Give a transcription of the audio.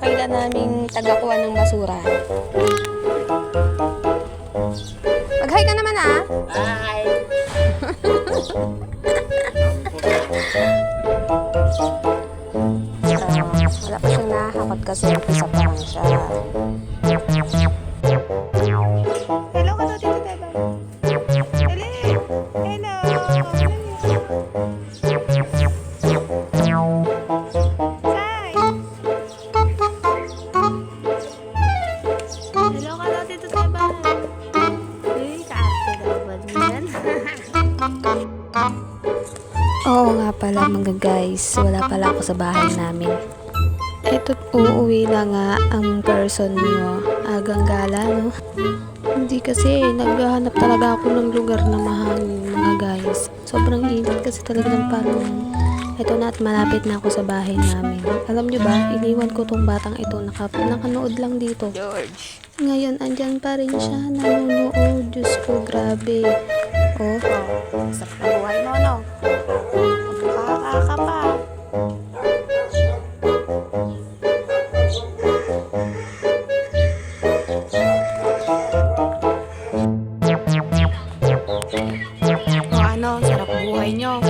kuya naming tagakuha ng basura. Mag-hi ka naman ah. Hi! Wala pa siyang nakakakot kasi lang siya. Oo nga pala mga guys, wala pala ako sa bahay namin. Ito, uuwi na nga ang person nyo. Agang gala, no? Hindi kasi, naghahanap talaga ako ng lugar na mahangin, mga guys. Sobrang init kasi talaga ng panahon. Ito na at malapit na ako sa bahay namin. Alam nyo ba, iniwan ko tong batang ito. Naka, nakanood lang dito. George! Ngayon, andyan pa rin siya. Nanonood. Diyos ko, grabe. Oh. oh. Sarap na buhay mo, no? Makakaka ka pa. O ano, sarap buhay nyo.